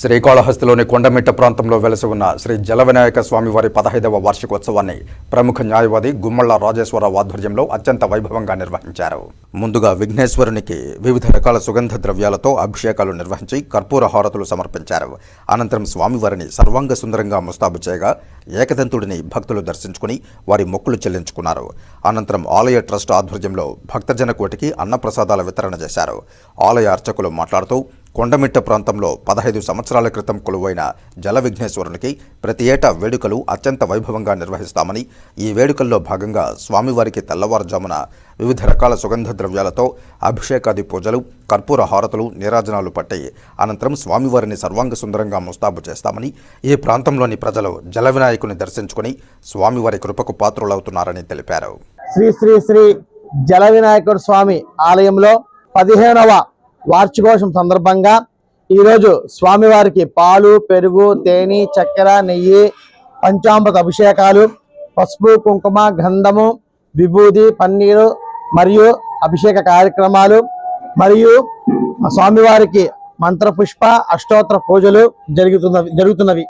శ్రీకాళహస్తిలోని కొండమిట్ట ప్రాంతంలో వెలసి ఉన్న శ్రీ జల వినాయక స్వామివారి పదహైదవ వార్షికోత్సవాన్ని ప్రముఖ న్యాయవాది గుమ్మళ్ళ రాజేశ్వరరావు ఆధ్వర్యంలో అత్యంత వైభవంగా నిర్వహించారు. ముందుగా విఘ్నేశ్వరునికి వివిధ రకాల సుగంధ ద్రవ్యాలతో అభిషేకాలు నిర్వహించి కర్పూర హారతులు సమర్పించారు. అనంతరం స్వామివారిని సర్వాంగ సుందరంగా ముస్తాబు చేయగా ఏకదంతుడిని భక్తులు దర్శించుకుని వారి మొక్కులు చెల్లించుకున్నారు. అనంతరం ఆలయ ట్రస్ట్ ఆధ్వర్యంలో భక్తజన కోటికి అన్నప్రసాదాల వితరణ చేశారు. ఆలయ అర్చకులు మాట్లాడుతూ కొండమిట్ట ప్రాంతంలో పదహైదు సంవత్సరాల క్రితం కొలువైన జల విఘ్నేశ్వరునికి ప్రతి ఏటా వేడుకలు అత్యంత వైభవంగా నిర్వహిస్తామని ఈ వేడుకల్లో భాగంగా స్వామివారికి తెల్లవారుజామున వివిధ రకాల సుగంధ ద్రవ్యాలతో అభిషేకాది పూజలు కర్పూర హారతులు నీరాజనాలు పట్టి అనంతరం స్వామివారిని సర్వాంగ సుందరంగా ముస్తాబు చేస్తామని ఈ ప్రాంతంలోని ప్రజలు జల వినాయకుని దర్శించుకుని స్వామివారి కృపకు పాత్రులవుతున్నారని తెలిపారు. శ్రీ శ్రీ శ్రీ జల వినాయకుడు స్వామి ఆలయంలో పదిహేనవ వార్షికోత్సవం సందర్భంగా ఈరోజు స్వామివారికి పాలు పెరుగు తేనె చక్కెర నెయ్యి పంచామృత అభిషేకాలు పసుపు కుంకుమ గంధము విభూది పన్నీరు మరియు అభిషేక కార్యక్రమాలు మరియు స్వామివారికి మంత్రపుష్ప అష్టోత్తర పూజలు జరుగుతున్నవి జరుగుతున్నవి.